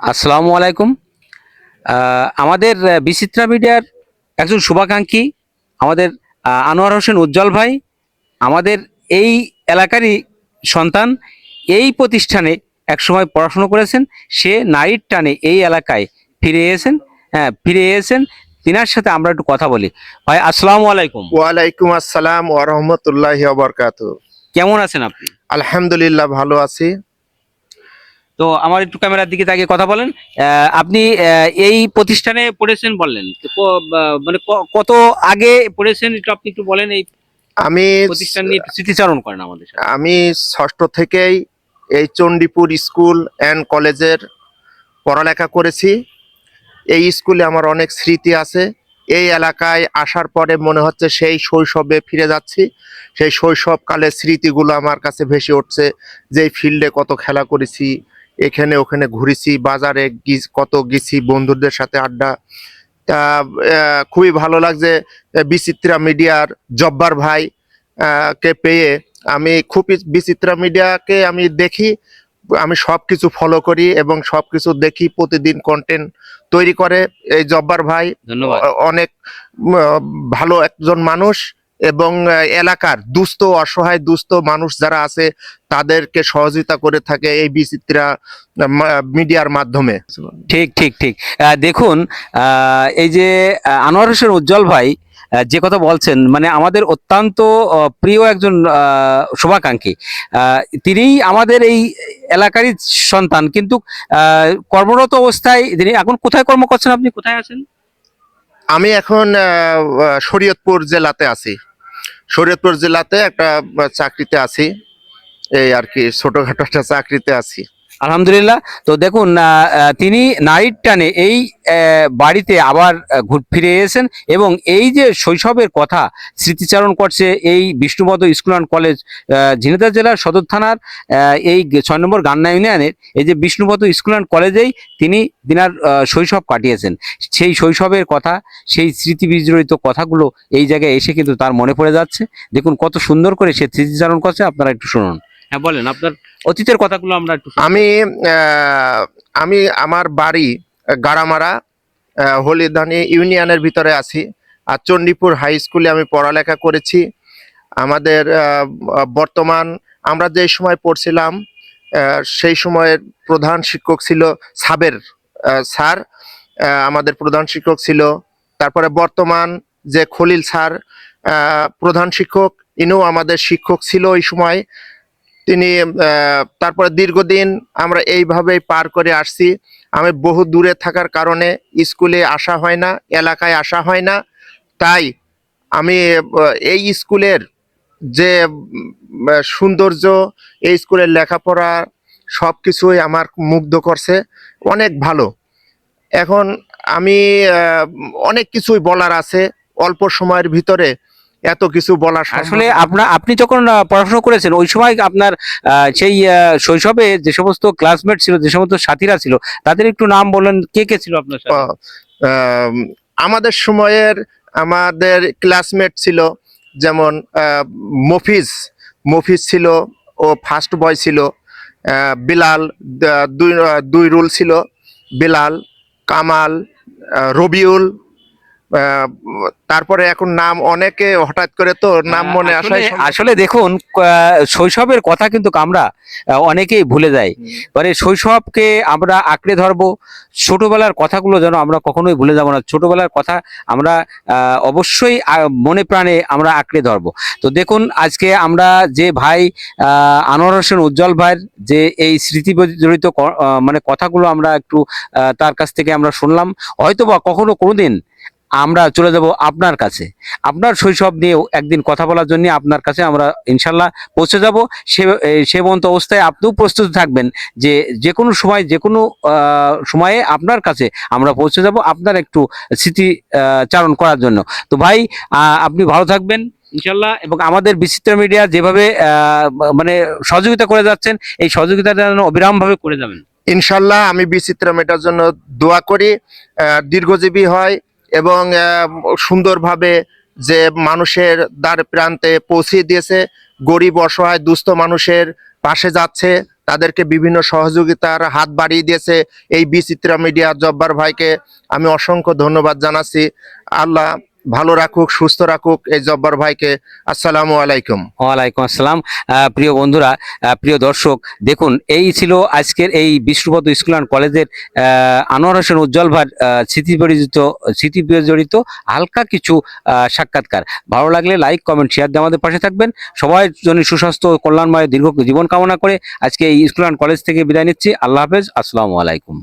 আসসালামু আলাইকুম। আমাদের বিচিত্রা মিডিয়ার একজন শুভাকাঙ্ক্ষী আমাদের আনোয়ার হোসেন উজ্জ্বল ভাই আমাদের এই এলাকারই সন্তান এই প্রতিষ্ঠানে একসময় পড়াশুনো করেছেন সে নাইট টানে এই এলাকায় ফিরে এসেছেন হ্যাঁ ফিরে এসেছেন। তিনার সাথে আমরা একটু কথা বলি। ভাই আসসালামু আলাইকুম। ওয়ালাইকুম আসসালাম ওয়া রাহমাতুল্লাহি ওয়া বারাকাতুহু। কেমন আছেন আপনি? আলহামদুলিল্লাহ ভালো আছি। তো আমার একটু ক্যামেরার দিকে তাকিয়ে কথা বলেন। আপনি এই প্রতিষ্ঠানে পড়েছেন বললেন। মানে কত আগে পড়েছেন? একটু আপনি একটু বলেন এই আমি প্রতিষ্ঠান নিয়ে স্মৃতিচারণ করেন আমাদের আমি ষষ্ঠ থেকেই এই চণ্ডীপুর স্কুল অ্যান্ড কলেজের পড়ালেখা করেছি। এই স্কুলে আমার অনেক স্মৃতি আছে। এই এলাকায় আসার পরে মনে হচ্ছে সেই শৈশবে ফিরে যাচ্ছি। সেই শৈশবকালের স্মৃতিগুলো আমার কাছে ভেসে উঠছে। যে ফিল্ডে কত খেলা করেছি এখানে ওখানে ঘুরেছি বাজারে কত গেছি বন্ধুদের সাথে আড্ডা। খুবই ভালো লাগছে বিচিত্রা মিডিয়ার জব্বার ভাই কে পেয়ে। আমি খুবই বিচিত্রা মিডিয়াকে আমি দেখি আমি সব কিছু ফলো করি এবং সব কিছু দেখি প্রতিদিন কন্টেন্ট তৈরি করে। এই জব্বার ভাই অনেক ভালো একজন মানুষ। এবং এলাকার দুস্থ, অসহায়, দুস্থ মানুষ যারা আছে, তাদেরকে সহযোগিতা করে থাকে এই বিচিত্রা মিডিয়ার মাধ্যমে। ঠিক ঠিক ঠিক। দেখুন এই যে আনোয়ার হোসেন উজ্জ্বল ভাই যে কথা বলছেন মানে আমাদের অত্যন্ত প্রিয় একজন শুভাকাঙ্ক্ষী। তিনিই আমাদের এই এলাকারই সন্তান, কিন্তু কর্মরত অবস্থায় তিনি এখন কোথায় কর্ম করছেন আপনি? কোথায় আছেন? আমি এখন শরীয়তপুর জেলাতে আছি। শরীয়তপুর জেলাতে একটা চাকরিতে আছি। এই আর কি, ছোটোখাটো একটা চাকরিতে আছি। আলহামদুলিল্লাহ। তো দেখুন তিনি নাইট টানে এই বাড়িতে আবার ঘুর- ফিরে এসেছেন এবং এই যে শৈশবের কথা স্মৃতিচারণ করছে এই Bishnupad school and college Jhenaidah জেলার সদর থানার এই ছয় নম্বর গান্না ইউনিয়নের এই যে বিষ্ণুপদ স্কুল অ্যান্ড কলেজেই তিনি দিনার শৈশব কাটিয়েছেন। সেই শৈশবের কথা, সেই স্মৃতি বিজড়িত কথাগুলো এই জায়গায় এসে কিন্তু তার মনে পড়ে যাচ্ছে। দেখুন, কত সুন্দর করে সে স্মৃতিচারণ করছে, আপনারা একটু শুনুন। হ্যাঁ বলেন আপনার অতীতের কথাগুলো আমরা আমি আমি আমার বাড়ি গাড়ামারা আহ, ইউনিয়নের ভিতরে আছি। আর চণ্ডীপুর হাই স্কুলে আমি পড়ালেখা করেছি। আমাদের বর্তমান আমরা যে সময় পড়ছিলাম সেই সময়ের প্রধান শিক্ষক ছিল সাবের স্যার। আমাদের প্রধান শিক্ষক ছিল। তারপরে বর্তমান যে খলিল স্যার প্রধান শিক্ষক ইনিও আমাদের শিক্ষক ছিল ওই সময়। তিনি তারপরে দীর্ঘদিন আমরা এইভাবেই পার করে আসছি। আমি বহু দূরে থাকার কারণে স্কুলে আসা হয় না, এলাকায় আসা হয় না। তাই আমি এই স্কুলের যে সৌন্দর্য, এই স্কুলের লেখাপড়া সব কিছুই আমার মুগ্ধ করছে, অনেক ভালো। এখন আমি অনেক কিছুই বলার আছে। অল্প সময়ের ভিতরে এত কিছু বলা সম্ভব আসলে আপনার আপনি যখন পড়াশোনা করেছেন ওই সময় আপনার সেই শৈশবে যে সমস্ত ক্লাসমেট ছিল যে সমস্ত সাথীরা ছিল তাদের একটু নাম বলেন কে কে ছিল আপনার আমাদের সময়ের আমাদের ক্লাসমেট ছিল যেমন মফিজ। মফিজ ছিল ও ফার্স্ট বয় ছিল বিলাল দুই দুই রুল ছিল বিলাল কামাল রবিউল তারপরে এখন নাম অনেকে হঠাৎ করে তো নাম মনে আসলে- আসলে দেখুন শৈশবের কথা কিন্তু আমরা অনেকেই ভুলে যাই। মানে শৈশবকে আমরা আঁকড়ে ধরবো ছোটবেলার কথাগুলো যেন আমরা কখনোই ভুলে যাব না। ছোটবেলার কথা আমরা অবশ্যই মনে প্রাণে আমরা আঁকড়ে ধরবো। তো দেখুন আজকে আমরা যে ভাই আহ, আনোয়ার হোসেন উজ্জ্বল ভাইয়ের যে এই স্মৃতি জড়িত মানে কথাগুলো আমরা একটু তার কাছ থেকে আমরা শুনলাম হয়তোবা কখনো কোনোদিন আমরা চলে যাব আপনার কাছে। আপনার শৈশব নিয়েও একদিন কথা বলার জন্য আপনার কাছে আমরা ইনশাল্লাহ পৌঁছে যাব। সে এই সে পর্যন্ত অবস্থায় আপনিও প্রস্তুত থাকবেন যে যে কোনো সময়, যে কোনো সময়ে আপনার কাছে আমরা পৌঁছে যাব আপনার একটু স্মৃতি চারণ করার জন্য। তো ভাই আপনি ভালো থাকবেন ইনশাল্লাহ এবং আমাদের বিচিত্র মিডিয়া যেভাবে মানে সহযোগিতা করে যাচ্ছেন, এই সহযোগিতাটা যেন অবিরামভাবে করে যাবেন। ইনশাল্লাহ আমি বিচিত্র মেটার জন্য দোয়া করি দীর্ঘজীবী হয় এবং সুন্দরভাবে যে মানুষের দ্বার প্রান্তে পৌঁছে দিয়েছে, গরিব, অসহায়, দুস্থ মানুষের পাশে যাচ্ছে, তাদেরকে বিভিন্ন সহযোগিতার হাত বাড়িয়ে দিয়েছে এই বিচিত্রা মিডিয়া জব্বার ভাইকে আমি অসংখ্য ধন্যবাদ জানাচ্ছি। আল্লাহ ভালো রাখুক সুস্থ রাখুক এই জব্বার ভাইকে আসসালামু আলাইকুম। ওয়ালাইকুম আসসালাম। প্রিয় বন্ধুরা প্রিয় দর্শক দেখুন এই ছিল আজকের এই বিষ্ণুপদ স্কুল অ্যান্ড কলেজের আনোয়ার হোসেন উজ্জ্বল ভার আহ, স্মৃতি জড়িত স্মৃতি জড়িত হালকা কিছু সাক্ষাৎকার। ভালো লাগলে লাইক কমেন্ট শেয়ার দিয়ে আমাদের পাশে থাকবেন। সবাই জন্য সুস্বাস্থ্য কল্যাণময় দীর্ঘ জীবন কামনা করে আজকে এই স্কুল অ্যান্ড কলেজ থেকে বিদায় নিচ্ছি। আল্লাহ হাফেজ। আসসালামু আলাইকুম।